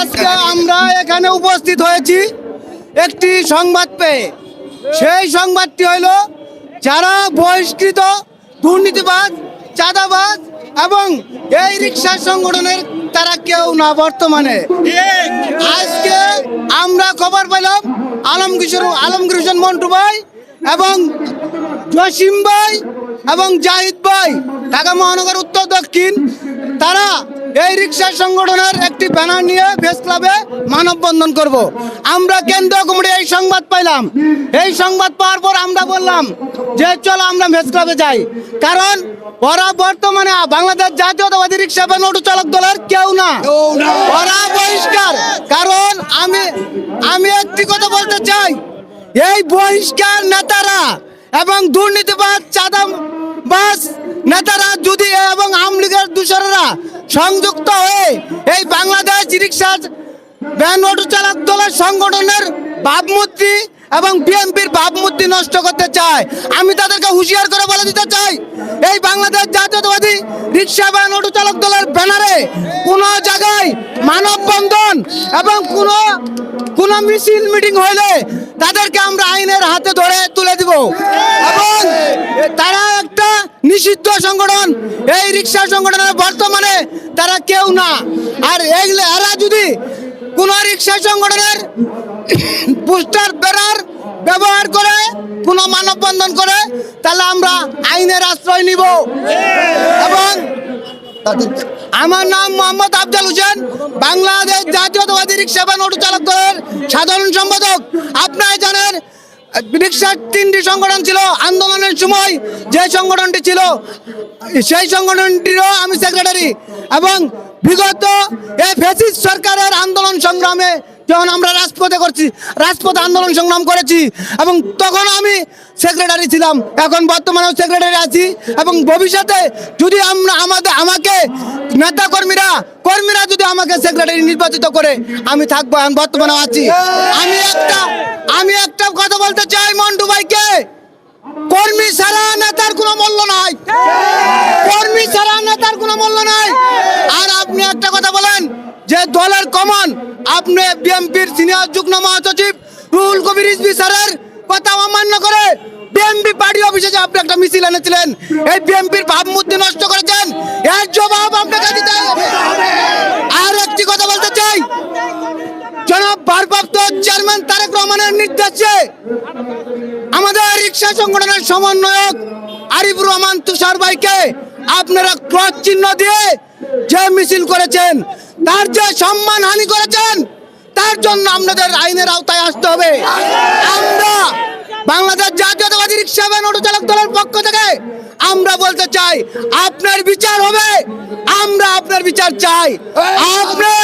আজকে আমরা এখানে উপস্থিত হয়েছি একটি সংবাদ পেয়ে। সেই সংবাদটি হইল, যারা বহিষ্কৃত দুর্নীতিবাজ, চাঁদাবাজ এবং এই রিক্সা সংগঠনের, তারা কেউ না বর্তমানে। আজকে আমরা খবর পেলাম আলমকিশোর হোসেন মন্টু ভাই। এবং জসিম ভাই এবং জাহিদ ভাই ঢাকা মহানগর উত্তর দক্ষিণ তারা এই রিক্সা সংগঠনের একটি ব্যানার নিয়ে প্রেস ক্লাবে মানববন্ধন করব। আমরা কেন্দ্রীয় কমিটি এই সংবাদ পাইলাম। এই সংবাদ পাওয়ার পর আমরা বললাম যে চলো আমরা প্রেস ক্লাবে যাই। কারণ ওরা বর্তমানে বাংলাদেশ জাতীয়তাবাদী রিক্সা বা অটো চালক দলের কেউ না। ওরা বহিষ্কার। কারণ আমি আমি একটি কথা বলতে চাই। এই বহিষ্কার নেতারা এবং দুর্নীতিবাদ চাঁদাবাস নেতারা যদি এবং আওয়ামী লীগের দূষণেরা সংযুক্ত হয়ে এই বাংলাদেশ রিক্সা ভ্যান অটো চালক দলের সংগঠনের ভাবমূর্তি এবং বিএনপির ভাবমূর্তি নষ্ট করতে চায়। আমি তাদেরকে হুঁশিয়ার করে বলে দিতে চাই, এই বাংলাদেশ জাতীয়তাবাদী রিক্সা বা অটো চালক দলের ব্যানারে কোনো জায়গায় মানববন্ধন এবং কোনো কোনো মিছিল মিটিং হইলে তাদেরকে আমরা আইনের হাতে ধরে তুলে দিব। এবং তারা একটা নিষিদ্ধ সংগঠন, এই রিক্সা সংগঠনের বর্তমানে তারা কেউ না। আর এরা যদি কোন রিক্সা সংগঠনের পোস্টার বেড়ার ব্যবহার করে, কোনো মানববন্ধন করে, তাহলে আমরা আইনের আশ্রয় নিব। এবং আমার নাম মোহাম্মদ আফজাল হোসেন, বাংলাদেশ জাতীয়তাবাদী রিক্সা ভ্যান অটো চালক দলের সাধারণ সম্পাদক। আপনারা জানেন রিক্সার তিনটি সংগঠন ছিল, আন্দোলনের সময় যে সংগঠনটি ছিল, সেই সংগঠনটিরও আমি সেক্রেটারি এবং বিগত এই ফেসিস সরকারের আন্দোলন সংগ্রামে যখন আমরা রাজপথে করছি, রাজপথে আন্দোলন সংগ্রাম করেছি, এবং তখন আমি সেক্রেটারি ছিলাম। এখন বর্তমানেও সেক্রেটারি আছি, এবং ভবিষ্যতে যদি আমরা আমাদের, আমাকে নেতা কর্মীরা কর্মীরা যদি আমাকে সেক্রেটারি নির্বাচিত করে, আমি থাকব আমি বর্তমানেও আছি। আমি একটা আমি একটা কথা বলতে চাই মন্টু ভাইকে। কর্মী ছাড়া নেতার কোনো মূল্য নাই। কর্মী ছাড়া নেতার কোনো মূল্য নাই আর আপনি একটা কথা বলেন যে দলের কমন, আপনি বিএনপির সিনিয়র যুগ্ম মহাসচিব রুহুল কবির রিজভী স্যারের কথা অমান্য করে বিএনপি পার্টি অফিসে যে আপনি একটা মিছিল এনেছিলেন, এই বিএনপির ভাবমূর্তি নষ্ট করেছেন। এর জবাব আপনাকে দিতে আর একটি কথা বলতে চাই, জনাব ভারপ্রাপ্ত চেয়ারম্যান তারেক রহমানের নির্দেশে আমাদের রিক্সা সংগঠনের সমন্বয়ক আরিফুর রহমান তুষার ভাইকে আপনারা ক্রস চিহ্ন দিয়ে যে মিছিল করেছেন, তার যে সম্মান হানি করেছেন, তার জন্য আপনাদের আইনের আওতায় আসতে হবে। আমরা বাংলাদেশ জাতীয়তাবাদী রিক্সা ভ্যান অটো চালক দলের পক্ষ থেকে আমরা বলতে চাই, আপনার বিচার হবে। আমরা আপনার বিচার চাই। আপনি